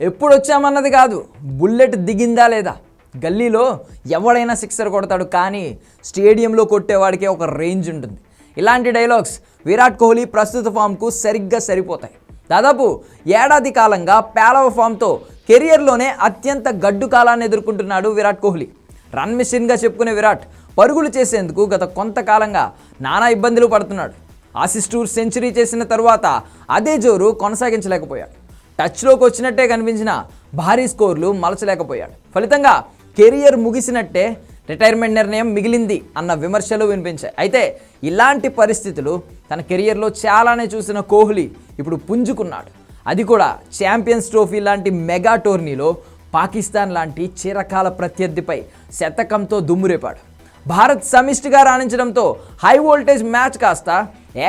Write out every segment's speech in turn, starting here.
ఎప్పుడు వచ్చామన్నది కాదు. బుల్లెట్ దిగిందా లేదా? గల్లీలో ఎవడైనా సిక్సర్ కొడతాడు కానీ స్టేడియంలో కొట్టేవాడికి ఒక రేంజ్ ఉంటుంది. ఇలాంటి డైలాగ్స్ విరాట్ కోహ్లీ ప్రస్తుత ఫామ్కు సరిగ్గా సరిపోతాయి. దాదాపు ఏడాది కాలంగా పేలవ ఫామ్తో కెరియర్లోనే అత్యంత గడ్డు కాలాన్ని ఎదుర్కొంటున్నాడు విరాట్ కోహ్లీ. రన్ మిషన్గా చెప్పుకునే విరాట్ పరుగులు చేసేందుకు గత కొంతకాలంగా నానా ఇబ్బందులు పడుతున్నాడు. ఆసిస్టూర్ సెంచరీ చేసిన తరువాత అదే జోరు కొనసాగించలేకపోయాడు. టచ్లోకి వచ్చినట్టే కనిపించిన భారీ స్కోర్లు మలచలేకపోయాడు. ఫలితంగా కెరియర్ ముగిసినట్టే రిటైర్మెంట్ నిర్ణయం మిగిలింది అన్న విమర్శలు వినిపించాయి. అయితే ఇలాంటి పరిస్థితులు తన కెరియర్లో చాలానే చూసిన కోహ్లీ ఇప్పుడు పుంజుకున్నాడు. అది కూడా ఛాంపియన్స్ ట్రోఫీ లాంటి మెగా టోర్నీలో పాకిస్తాన్ లాంటి చిరకాల ప్రత్యర్థిపై శతకంతో దుమ్మురేపాడు. భారత్ సమిష్టిగా రాణించడంతో హై వోల్టేజ్ మ్యాచ్ కాస్త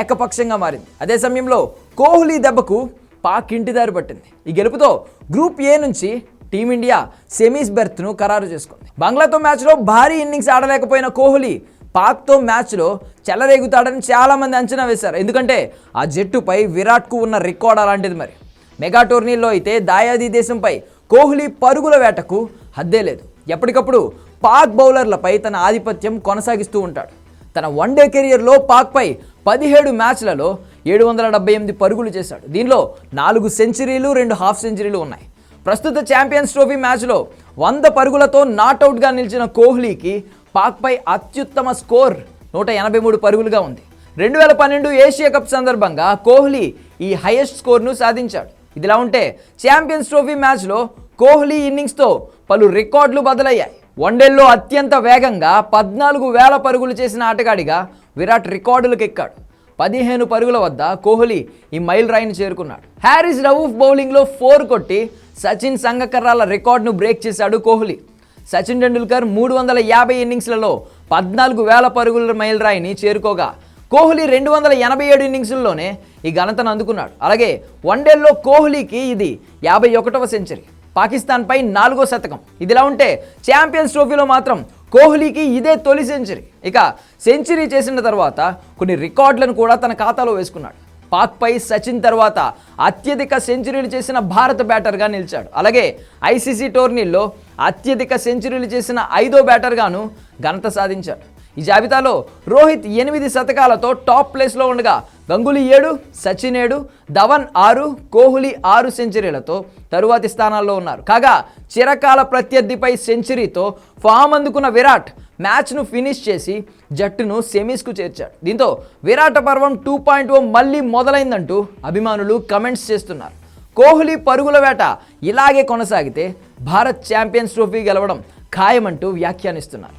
ఏకపక్షంగా మారింది. అదే సమయంలో కోహ్లీ దెబ్బకు పాక్ ఇంటిదారి పట్టింది. ఈ గెలుపుతో గ్రూప్ ఏ నుంచి టీమిండియా సెమీస్ బెర్త్ను ఖరారు చేసుకుంది. బంగ్లాతో మ్యాచ్లో భారీ ఇన్నింగ్స్ ఆడలేకపోయిన కోహ్లీ పాక్తో మ్యాచ్లో చెలరేగుతాడని చాలామంది అంచనా వేశారు. ఎందుకంటే ఆ జట్టుపై విరాట్కు ఉన్న రికార్డ్ అలాంటిది మరి. మెగా టోర్నీల్లో అయితే దాయాది దేశంపై కోహ్లీ పరుగుల వేటకు హద్దే లేదు. ఎప్పటికప్పుడు పాక్ బౌలర్లపై తన ఆధిపత్యం కొనసాగిస్తూ ఉంటాడు. తన వన్డే కెరియర్లో పాక్పై పదిహేడు మ్యాచ్లలో ఏడు వందల డెబ్బై ఎనిమిది పరుగులు చేశాడు. దీనిలో నాలుగు సెంచరీలు రెండు హాఫ్ సెంచరీలు ఉన్నాయి. ప్రస్తుత ఛాంపియన్స్ ట్రోఫీ మ్యాచ్లో వంద పరుగులతో నాట్అవుట్గా నిలిచిన కోహ్లీకి పాక్పై అత్యుత్తమ స్కోర్ నూట ఎనభై మూడు పరుగులుగా ఉంది. రెండు వేల పన్నెండు ఏషియా కప్ సందర్భంగా కోహ్లీ ఈ హైయెస్ట్ స్కోర్ను సాధించాడు. ఇదిలా ఉంటే ఛాంపియన్స్ ట్రోఫీ మ్యాచ్లో కోహ్లీ ఇన్నింగ్స్తో పలు రికార్డులు బదులయ్యాయి. వన్డేల్లో అత్యంత వేగంగా పద్నాలుగు వేల పరుగులు చేసిన ఆటగాడిగా విరాట్ రికార్డులకు ఎక్కాడు పదిహేను పరుగుల వద్ద కోహ్లీ ఈ మైల్ రాయిని చేరుకున్నాడు. హ్యారిస్ రవూఫ్ బౌలింగ్లో ఫోర్ కొట్టి సచిన్ సంగకర్రాల రికార్డును బ్రేక్ చేశాడు కోహ్లీ. సచిన్ టెండూల్కర్ మూడు వందల యాభై ఇన్నింగ్స్లలో పద్నాలుగు వేల పరుగుల మైల్ రాయిని చేరుకోగా కోహ్లీ రెండు వందల ఎనభై ఏడు ఇన్నింగ్స్లోనే ఈ ఘనతను అందుకున్నాడు. అలాగే వన్డేల్లో కోహ్లీకి ఇది యాభై ఒకటవ సెంచరీ. పాకిస్తాన్పై నాలుగో శతకం. ఇదిలా ఉంటే ఛాంపియన్స్ ట్రోఫీలో మాత్రం కోహ్లీకి ఇదే తొలి సెంచరీ. ఇక సెంచరీ చేసిన తర్వాత కొన్ని రికార్డులను కూడా తన ఖాతాలో వేసుకున్నాడు. పాక్పై సచిన్ తర్వాత అత్యధిక సెంచరీలు చేసిన భారత బ్యాటర్గా నిలిచాడు. అలాగే ఐసీసీ టోర్నీల్లో అత్యధిక సెంచరీలు చేసిన ఐదో బ్యాటర్గాను ఘనత సాధించాడు. ఈ జాబితాలో రోహిత్ ఎనిమిది శతకాలతో టాప్ ప్లేస్లో ఉండగా గంగులీ ఏడు సచిన్ ఏడు ధవన్ ఆరు కోహ్లీ ఆరు సెంచరీలతో తరువాతి స్థానాల్లో ఉన్నారు. కాగా చిరకాల ప్రత్యర్థిపై సెంచరీతో ఫామ్ అందుకున్న విరాట్ మ్యాచ్ను ఫినిష్ చేసి జట్టును సెమీస్కు చేర్చాడు. దీంతో విరాట పర్వం టూ పాయింట్ ఓ మళ్ళీ మొదలైందంటూ అభిమానులు కమెంట్స్ చేస్తున్నారు. కోహ్లీ పరుగుల వేట ఇలాగే కొనసాగితే భారత్ ఛాంపియన్స్ ట్రోఫీ గెలవడం ఖాయమంటూ వ్యాఖ్యానిస్తున్నారు.